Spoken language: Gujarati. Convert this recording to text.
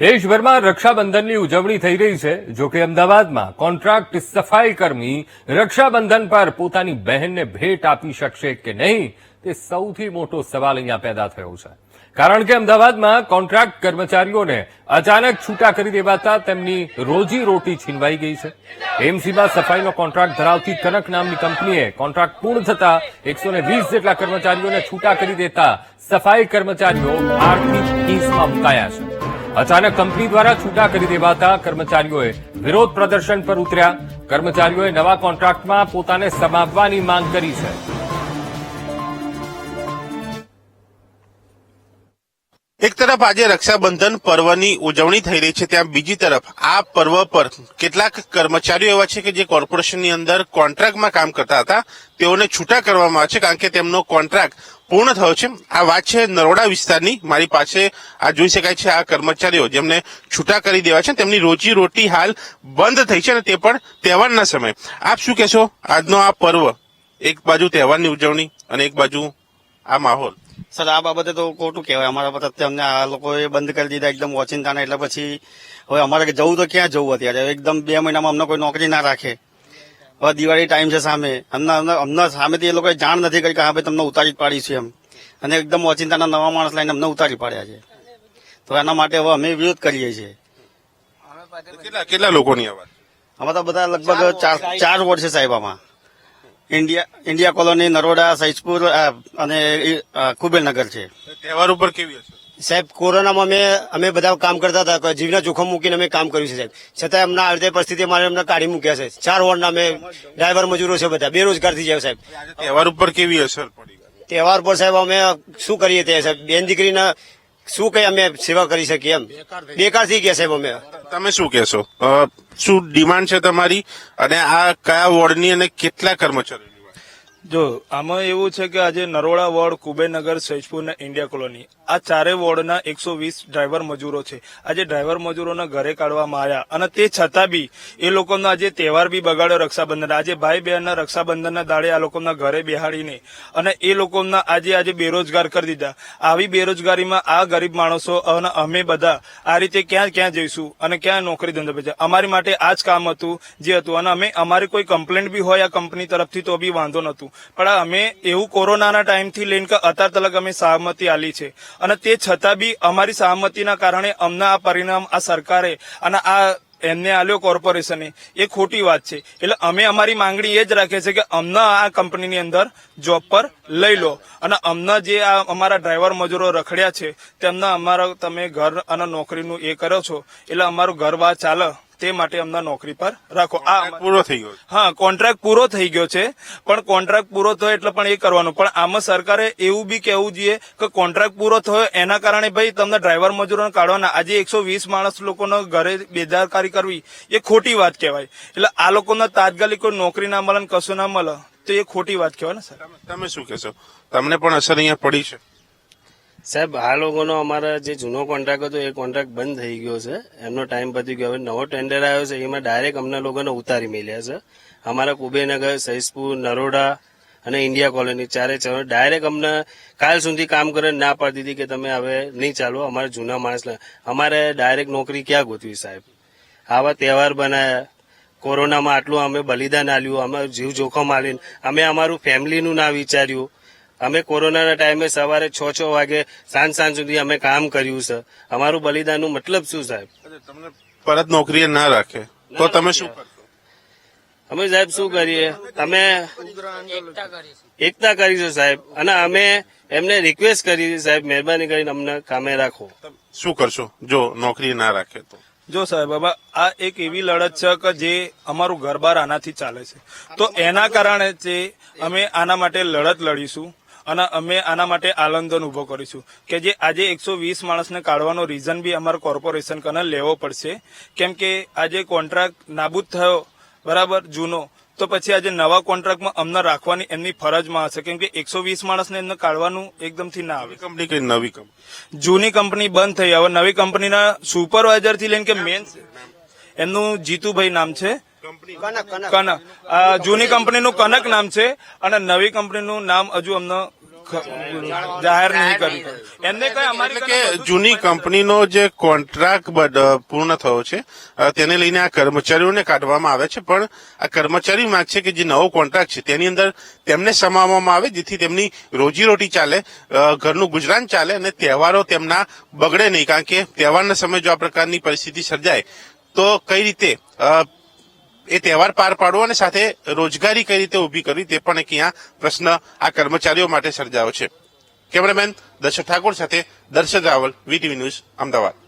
દેશભરમાં રક્ષાબંધનની ઉજવણી થઈ રહી છે, જો કે અમદાવાદમાં કોન્ટ્રાક્ટ સફાઈ કર્મી રક્ષાબંધન પર પોતાની બહેનને ભેટ આપી શકશે કે નહીં, તે સૌથી મોટો સવાલ અહીંયા પેદા થયો છે. કારણ કે અમદાવાદમાં કોન્ટ્રાક્ટ કર્મચારીઓને અચાનક છૂટા કરી દેવાતા તેમની રોજી રોટી છીનવાઈ ગઈ છે. એમસીમાં સફાઈનો કોન્ટ્રાક્ટ ધરાવતી કનક નામની કંપનીએ કોન્ટ્રાક્ટ પૂર્ણ થતા એકસો જેટલા કર્મચારીઓને છૂટા કરી દેતા સફાઈ કર્મચારીઓ આર્થિક કેસમાં મુકાયા છે. અચાનક કંપની દ્વારા છૂટા કરી દેવાતા કર્મચારીઓએ વિરોધ પ્રદર્શન પર ઉતર્યા. કર્મચારીઓએ નવા કોન્ટ્રાક્ટમાં પોતાને સમાવવાની માંગ કરી છે. એક તરફ આજે રક્ષાબંધન પર્વની ઉજવણી થઈ રહી છે, ત્યાં બીજી તરફ આ પર્વ પર કેટલાક કર્મચારીઓ એવા છે કે જે કોર્પોરેશનની અંદર કોન્ટ્રાક્ટમાં કામ કરતા હતા. તેઓને છૂટા કરવામાં આવે છે, કારણ કે તેમનો કોન્ટ્રાક્ટ પૂર્ણ થયો છે. આ વાત છે નરોડા વિસ્તારની. મારી પાસે આ જોઈ શકાય છે આ કર્મચારીઓ જેમને છૂટા કરી દેવા છે તેમની રોજી રોટી હાલ બંધ થઈ છે અને તે પણ તહેવારના સમયે. આપ શું કહેશો? આજનો આ પર્વ, એક બાજુ તહેવારની ઉજવણી અને એક બાજુ આ માહોલ. સર, આ બાબતે તો ખોટું કહેવાય. અમારા પ્રત્યે અમને આ લોકોએ બંધ કરી દીધા એકદમ વોચિંતાના એટલે પછી હવે અમારે જવું તો ક્યાં જવું અત્યારે? એકદમ બે મહિનામાં અમને કોઈ નોકરી ના રાખે. હવે દિવાળી ટાઈમ છે સામે. અમને અમને સામેથી એ લોકોએ જાણ નથી કરી કે હા ભાઈ તમને ઉતારી પાડીશું પાડી છે એમ. અને એકદમ ઓચિંતાના નવા માણસ લઈને અમને ઉતારી પાડ્યા છે. તો એના માટે હવે અમે વિરોધ કરીએ છીએ. કેટલા કેટલા લોકોની અવાજ અમે તો બધા લગભગ ચાર ચાર વોર્ડ છે સાહેબ આમાં. India India colony Naroda Saijpur અને કુબેરનગર છે. તહેવાર ઉપર કેવી હશે? સાહેબ કોરોનામાં અમે અમે બધા કામ કરતા હતા જીવના જોખમ મૂકીને અમે કામ કર્યું છે સાહેબ. છતાં એમના આ રીતે પરિસ્થિતિ અમારે અમને કાઢી મૂક્યા છે. ચાર વોર્ડના અમે ડ્રાઈવર મજૂરો છે બધા. બેરોજગાર થઈ જાય સાહેબ. તહેવાર ઉપર કેવી અસર પડી? તહેવાર પર સાહેબ અમે શું કરીએ તે સાહેબ? બેન દીકરીના શું કઈ અમે સેવા કરી શકીએ એમ? બેકાર થઈ ગયા સાહેબ અમે. તમે શું કહેશો? શું ડિમાન્ડ છે તમારી? અને આ કયા વોર્ડની અને કેટલા કર્મચારીઓની વાત? જો, આમાં એવું છે કે આજે Naroda ward Kubernagar Saijpur India colony, આ ચારે વોર્ડના એકસો વીસ ડ્રાઈવર મજૂરો છે. આજે ડ્રાઈવર મજૂરોના ઘરે કાઢવામાં આવ્યા અને તે છતાં બી એ લોકોનો આજે તહેવાર બી બગાડ્યો રક્ષાબંધન આજે ભાઈ બહેનના રક્ષાબંધનના દાડે આ લોકોના ઘરે બેહાડીને અને એ લોકોના આજે આજે બેરોજગાર કરી દીધા. આવી બેરોજગારીમાં આ ગરીબ માણસો અને અમે બધા આ રીતે ક્યાં ક્યાં જઈશું અને ક્યાં નોકરી ધંધો પછી અમારી માટે આ જ કામ હતું, જે હતું અને અમે, અમારી કોઈ કમ્પ્લેન્ટ બી હોય આ કંપની તરફથી તો બી વાંધો નતું પણ અમે એવું કોરોનાના ટાઈમથી લઈને કે અત્યાર તલક અમે સહમતિ આલી છે. અને તે છતાં બી અમારી સહમતિના કારણે અમને આ પરિણામ આ સરકારે અને આ એમને આલ્યો કોર્પોરેશને. એ ખોટી વાત છે. એટલે અમે અમારી માંગણી એ જ રાખીએ છીએ કે અમને આ કંપનીની અંદર જોબ પર લઈ લો. અને અમને જે આ અમારા ડ્રાઈવર મજૂરો રખડ્યા છે, તેમને અમારા તમે ઘર અને નોકરીનું એ કરો છો. એટલે અમારું ઘર બહાર ચાલે. તે માટે અમને નોકરી પર રાખો. આ પૂરો થઈ ગયો હા કોન્ટ્રાક્ટ પૂરો થઈ ગયો છે. પણ કોન્ટ્રાક્ટ પૂરો થયો એટલે પણ એ કરવાનું. પણ આમાં સરકારે એવું બી કહેવું જોઈએ કે કોન્ટ્રાક્ટ પૂરો થયો એના કારણે ભાઈ તમને ડ્રાઈવર મજૂરોને કાઢવાના. આજે એકસો વીસ માણસ લોકોને ઘરે બેદારકારી કરવી એ ખોટી વાત કહેવાય. એટલે આ લોકોને તાત્કાલિક કોઈ નોકરી ના મળે ને કશું ના મળે તો એ ખોટી વાત કહેવાય ને સર. તમે- તમે શું કહેશો? તમને પણ અસર અહીંયા પડી છે? સાહેબ, આ લોકોનો અમારા જે જૂનો કોન્ટ્રાક્ટ હતો, એ કોન્ટ્રાક્ટ બંધ થઈ ગયો છે. એમનો ટાઈમ પતી ગયો. હવે નવો ટેન્ડર આવ્યો છે. એમાં ડાયરેક્ટ અમને લોકોને ઉતારી મેલ્યા છે. અમારા કુબેનગર સૈસપુર, નરોડા અને ઇન્ડિયા કોલોની ચારે ચાર ડાયરેક્ટ અમને કાલ સુધી કામ કરે ના પાડી દીધી કે તમે હવે નહીં ચાલો. અમારા જૂના માણસ અમારે ડાયરેક્ટ નોકરી ક્યાં ગોતવી સાહેબ? આવા તહેવાર બનાયા. કોરોનામાં આટલું અમે બલિદાન આલ્યું અમે જીવ જોખમ આલીને અમે અમારું ફેમિલીનું ના વિચાર્યું. અમે કોરોનાના ટાઈમે સવારે છ છ વાગે સાંજ સાંજ સુધી અમે કામ કર્યું છે અમારું બલિદાનનું મતલબ શું સાહેબ? તમને પરત નોકરીએ ના રાખે? તો તમે શું અમે સાહેબ શું કરીએ? તમે એકતા કરીશું સાહેબ. અને અમે એમને રિક્વેસ્ટ કરી સાહેબ મહેરબાની કરીને અમને કામે રાખો. શું કરશો? જો નોકરી ના રાખે તો. જો સાહેબ બાબા આ એક એવી લડત છે કે જે અમારું ઘરબાર આનાથી ચાલે છે. તો એના કારણે જે અમે આના માટે લડત લડીશું. અને અમે આના માટે આલંદન ઊભો કરીશું. કે જે આજે એકસો વીસ માણસને કાઢવાનો રીઝન બી અમારા કોર્પોરેશન કને લેવો પડશે. કેમ કે આજે કોન્ટ્રાક્ટ નાબૂદ થયો બરાબર જૂનો. તો પછી આજે નવા કોન્ટ્રાક્ટમાં અમને રાખવાની એમની ફરજમાં હશે. કેમ કે એકસો વીસ માણસને એમને કાઢવાનું એકદમથી ના આવે. કંપની કઈ નવી કંપની જૂની કંપની બંધ થઈ. હવે નવી કંપનીના સુપરવાઇઝરથી લઈને કે મેન એમનું જીતુભાઈ નામ છે. કનક આ જૂની કંપનીનું કનક નામ છે અને નવી કંપનીનું નામ હજુ અમને જાહેર નહીં કરી. એમને કઈ અમારી કે જૂની કંપનીનો જે કોન્ટ્રાક્ટ પૂર્ણ થયો છે તેને લઈને આ કર્મચારીઓને કાઢવામાં આવે છે પણ આ કર્મચારી માંગ છે કે જે નવો કોન્ટ્રાક્ટ છે તેની અંદર તેમને સમાવવામાં આવે જેથી તેમની રોજીરોટી ચાલે ઘરનું ગુજરાન ચાલે અને તહેવારો તેમના બગડે નહીં. કારણ કે તહેવારના સમયે જો આ પ્રકારની પરિસ્થિતિ સર્જાય તો કઈ રીતે એ તહેવાર પાર પાડવો અને સાથે રોજગારી કઈ રીતે ઊભી કરવી તે પણ એક અહીંયા પ્રશ્ન આ કર્મચારીઓ માટે સર્જાયો છે. કેમેરામેન દર્શક ઠાકોર સાથે દર્શક રાવલ વીટીવી ન્યૂઝ, અમદાવાદ.